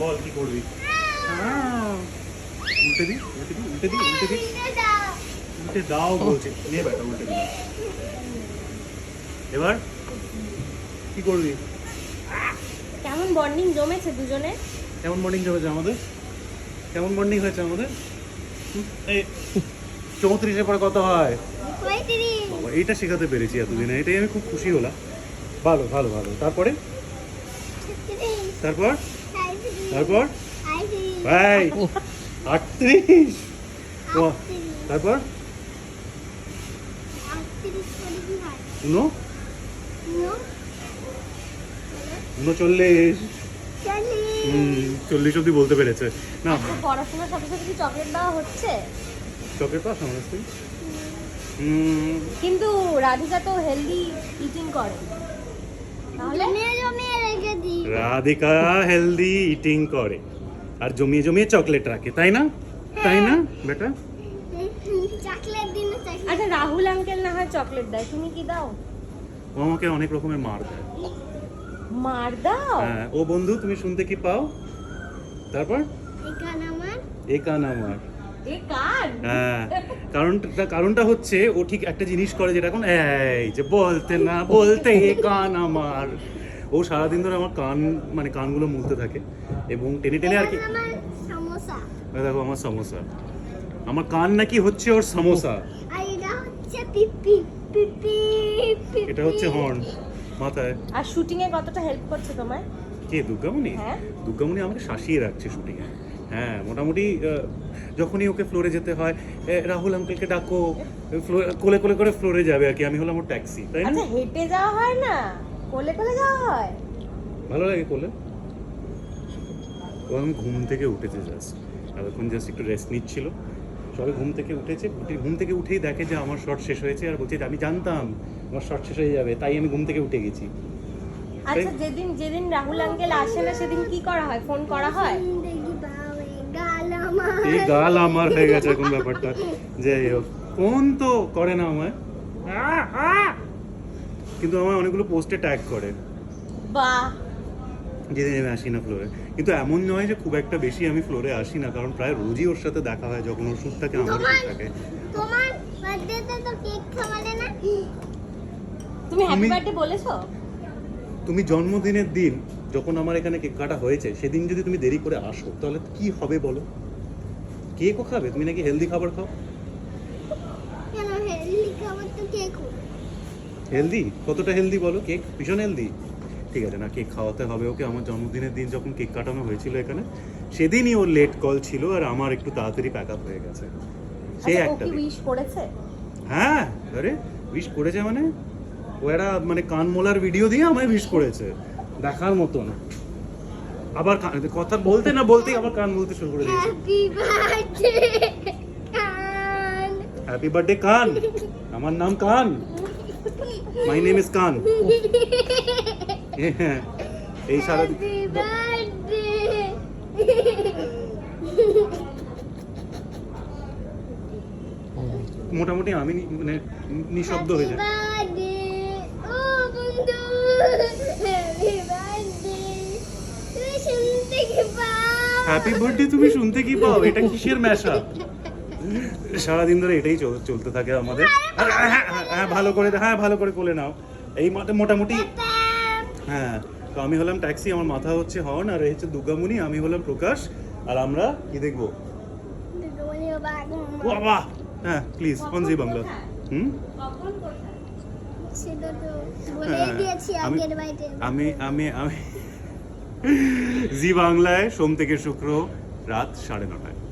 বল কি করবি? আহ, উল্টে দি উল্টে দি উল্টে দি উল্টে দি। উল্টে দাও। বলছে। নে বেটা উল্টে দি। এবার কি করবি? কেমন বন্ডিং জমেছে দুজনে? কেমন মর্নিং হয়েছে আমাদের? কেমন মর্নিং হয়েছে আমাদের? এই চৌত্রিশের পরে কত হয়? এইটা শেখাতে পেরেছি এতদিনে। এটাই আমি খুব খুশি হলাম। ভালো ভালো ভালো। তারপরে? তারপর? তারপর? ভাই আটত্রিশ। তারপর? উনো? উনচল্লিশ চল্লিশ। অব্দি বলতে পেরেছে। না। তো পড়াশোনার সাথে সাথে কি চকলেট দেওয়া হচ্ছে? পাস আমার কিন্তু রাধিকা তো হেলদি ইটিং করে। রাধিকা হেলদি ইটিং করে। আর জমিয়ে জমিয়ে চকলেট রাখে তাই না? তাই না বেটা? চকলেট আচ্ছা রাহুল আঙ্কেল না হয় চকলেট দেয় তুমি কি দাও? ও আমাকে অনেক রকমের মার দেয়। মার দাও? হ্যাঁ ও বন্ধু তুমি শুনতে কি পাও? তারপর? এখানে আমার। এ কান আমার। এ কার হ্যাঁ কারণটা কারণটা হচ্ছে ও ঠিক একটা জিনিস করে যেটা এখন এই যে বলতে না বলতে এ কান আমার। ও সারাদিন ধরে আমার কান মানে কানগুলো মুলতে থাকে এবং টেনে টেনে আর কি আমার সমোসা। দেখো আমার সমোসা। আমার কান নাকি হচ্ছে ওর সমোসা। এটা হচ্ছে হর্ন মাথায়। আর শুটিং এ কতটা হেল্প করছে তোমায়? কে দুর্গামণি? হ্যাঁ। দুর্গামণি আমাকে শাসিয়ে রাখছে শুটিংয়ে। হ্যাঁ মোটামুটি যখনই ওকে ফ্লোরে যেতে হয় রাহুল আঙ্কেলকে ডাকো ফ্লোরে কোলে কোলে করে ফ্লোরে যাবে আর কি। আমি হলাম ওর ট্যাক্সি তাই না? আচ্ছা হেঁটে যাওয়া হয় না? কোলে কোলে যাওয়া হয়? ভালো লাগে কোলে। ও আমি ঘুম থেকে উঠেছে জাস্ট আর এখন জাস্ট একটু রেস্ট নিচ্ছিল। সবে ঘুম থেকে উঠেছে। উঠে- ঘুম থেকে উঠেই দেখে যে আমার শর্ট শেষ হয়েছে আর বলছে আমি জানতাম আমার শর্ট শেষ হয়ে যাবে তাই আমি ঘুম থেকে উঠে গেছি। আচ্ছা যেদিন যেদিন রাহুল আঙ্কেল আসে না সেদিন কি করা হয়? ফোন করা হয়? এই গাল আমার হয়ে গেছে এখন ব্যাপারটা। যাই হোক ফোন তো করে না আমায়! কিন্তু আমার অনেকগুলো পোস্টে ট্যাগ করে। বাহ। যেদিন আমি আসি না ফ্লোরে কিন্তু এমন নয় যে খুব একটা বেশি আমি ফ্লোরে আসি না কারণ প্রায় রোজই ওর সাথে দেখা হয় যখন ওর শ্যুট থাকে আমার শ্যুট থাকে। তোমার বার্থডেতে তো কেক খাওয়ালে না? তুমি হ্যাপি আমি- বার্থডে বলেছ? তুমি জন্মদিনের দিন যখন আমার এখানে কেক কাটা হয়েছে সেদিন যদি তুমি দেরি করে আসো তাহলে কি হবে বলো? কেকও খাবে? তুমি নাকি হেলদি খাবার খাও? হেলদি খাবার তো কেক হেলদি কতটা হেলদি বলো? কেক? ভীষণ হেলদি ঠিক আছে না কেক খাওয়াতে হবে ওকে। আমার জন্মদিনের দিন যখন কেক কাটানো হয়েছিল এখানে সেদিনই ওর লেট কল ছিল আর আমার একটু তাড়াতাড়ি প্যাক আপ হয়ে গেছে। সেই আচ্ছা একটা। উইশ করেছে? হ্যাঁ আরে উইশ করেছে মানে? ও একটা মানে কান মোলার ভিডিও দিয়ে আমায় উইশ করেছে। দেখার মতন। আবার কান- কথা বলতে না বলতেই আবার কান বলতে শুরু করে দিয়েছে। হ্যাপি বার্থডে কান। আমার নাম কান। মাই নেম ইজ কান। হ্যাঁ এই সারা মোটামুটি আমি মানে নিঃশব্দ হয়ে যাই। হ্যাপি বার্থডে তুমি শুনতে কি পাও? হ্যাপি বার্থডে তুমি শুনতে কি পাও? এটা কিসের মেশা? সারাদিন ধরে এটাই চল- চলতে থাকে আমাদের। হ্যাঁ, হ্যাঁ, হ্যাঁ ভালো করে হ্যাঁ ভালো করে কোলে নাও। এই মোটা- মোটামুটি হ্যাঁ তো আমি হলাম ট্যাক্সি আমার মাথা হচ্ছে হর্ন আর হচ্ছে দুর্গামণি আমি হলাম প্রকাশ আর আমরা কি দেখব? বাবা! হ্যাঁ প্লিজ বাংলা। হুম? সেটা তো বলে হ্যাঁ, আমি- আমি আমি আমি জি বাংলায় সোম থেকে শুক্র রাত সাড়ে নটায়।